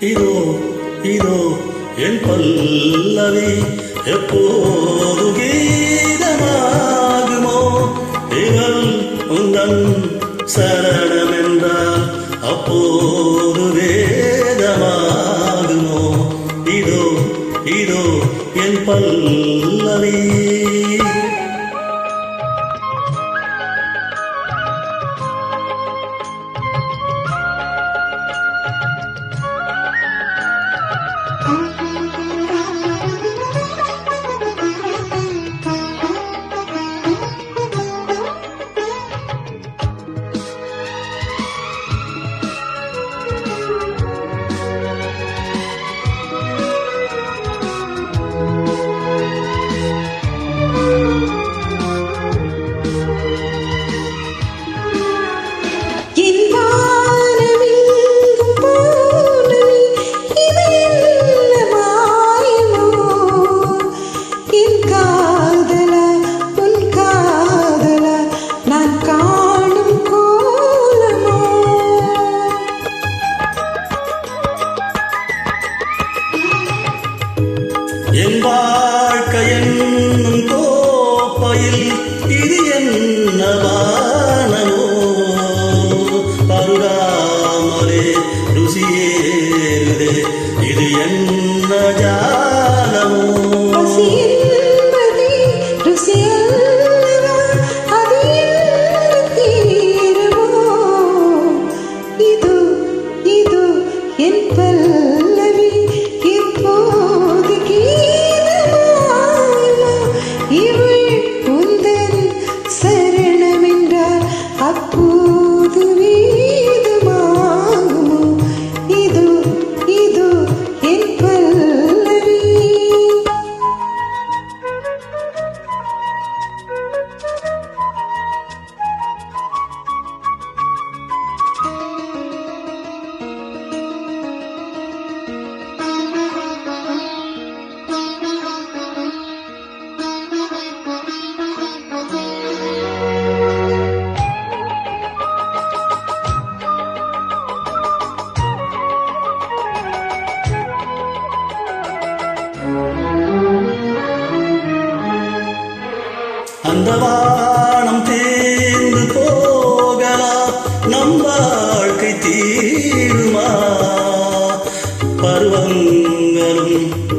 இதோ இதோ என் பல்லவி எப்போது கீதமாகுமோ? இவள் உந்தன் சரணம் என்றால் அப்போது வேதமாகுமோ? இதோ இதோ என் பல்லவி. என் வாழ்க்கை என்னும் கோப்பையில் இது என்னவா அந்த வானம் தேர்ந்து போகலாம் நம் வாழ்க்கை தீருமா? பருவங்களும்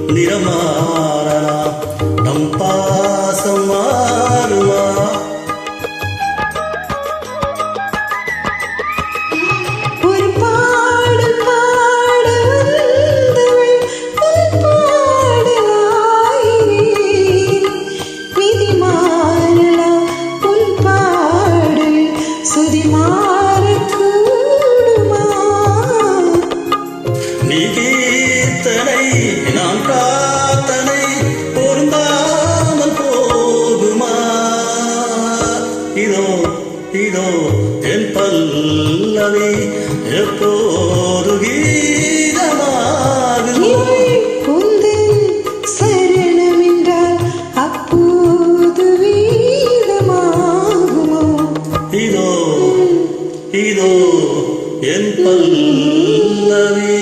நிறமாறலாம் நம் பாசமா கீர்த்தனை நான் பிரார்த்தனை பொருந்தாமல் போகுமா? இதோ இதோ என் பல்லவி எப்போது கீதமாகுமோ? இதோ இதோ என் பல்லவி.